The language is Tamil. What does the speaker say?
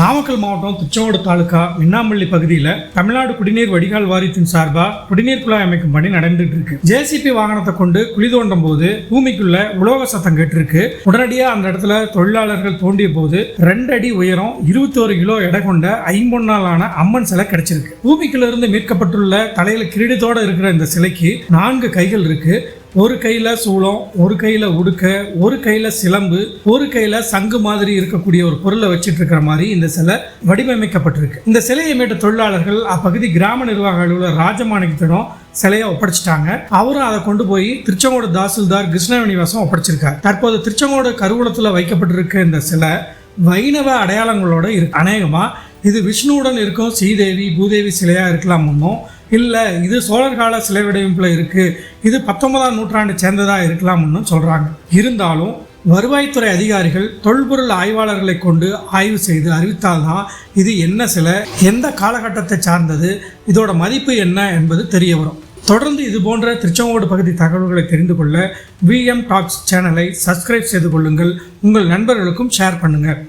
நாமக்கல் மாவட்டம் திருச்செங்கோடு தாலுகா விண்ணாமல்லி பகுதியில் தமிழ்நாடு குடிநீர் வடிகால் வாரியத்தின் சார்பாக குடிநீர் குழாய் அமைக்கும் பணி நடந்துட்டு இருக்கு. ஜேசிபி வாகனத்தை கொண்டு குழி தோண்டும் போது பூமிக்குள்ள உலோக சத்தம் கேட்டிருக்கு. உடனடியாக அந்த இடத்துல தொழிலாளர்கள் தோண்டிய போது ரெண்டு அடி உயரம் இருபத்தோரு கிலோ எடை கொண்ட ஐம்பொன்னாலான அம்மன் சிலை கிடைச்சிருக்கு. பூமிக்குள்ள இருந்து மீட்கப்பட்டுள்ள தலையில கிரீடத்தோட இருக்கிற இந்த சிலைக்கு நான்கு கைகள் இருக்கு. ஒரு கையில் சூளம் ஒரு கையில் உடுக்க ஒரு கையில் சிலம்பு ஒரு கையில் சங்கு மாதிரி இருக்கக்கூடிய ஒரு பொருளை வச்சுட்டு இருக்கிற மாதிரி இந்த சிலை வடிவமைக்கப்பட்டிருக்கு. இந்த சிலையை மீட்ட தொழிலாளர்கள் அப்பகுதி கிராம நிர்வாக அலுவலர் ராஜமாணிக்கத்திடம் சிலையை ஒப்படைச்சிட்டாங்க. அவரும் அதை கொண்டு போய் திருச்செங்கோடு தாசில்தார் கிருஷ்ணவேணிவாசம் ஒப்படைச்சிருக்கார். தற்போது திருச்செங்கோடு கருவூலத்தில் வைக்கப்பட்டிருக்க இந்த சிலை வைணவ அடையாளங்களோட இருக்கு. அநேகமாக இது விஷ்ணுவுடன் இருக்கும் ஸ்ரீதேவி பூதேவி சிலையாக இருக்கலாம் ஒன்றும் இல்லை இது சோழர் கால சிலை வடிவமைப்பில் இருக்குது இது பத்தொன்பதாம் நூற்றாண்டு சேர்ந்ததாக இருக்கலாம்னு சொல்கிறாங்க இருந்தாலும் வருவாய்த்துறை அதிகாரிகள் தொல்பொருள் ஆய்வாளர்களை கொண்டு ஆய்வு செய்து அறிவித்தால்தான் இது என்ன சில எந்த காலகட்டத்தை சார்ந்தது இதோட மதிப்பு என்ன என்பது தெரிய வரும். தொடர்ந்து இது போன்ற திருச்செங்கோடு பகுதி தகவல்களை தெரிந்து கொள்ள விஎம் டாக்ஸ் சேனலை சப்ஸ்கிரைப் செய்து கொள்ளுங்கள். உங்கள் நண்பர்களுக்கும் ஷேர் பண்ணுங்கள்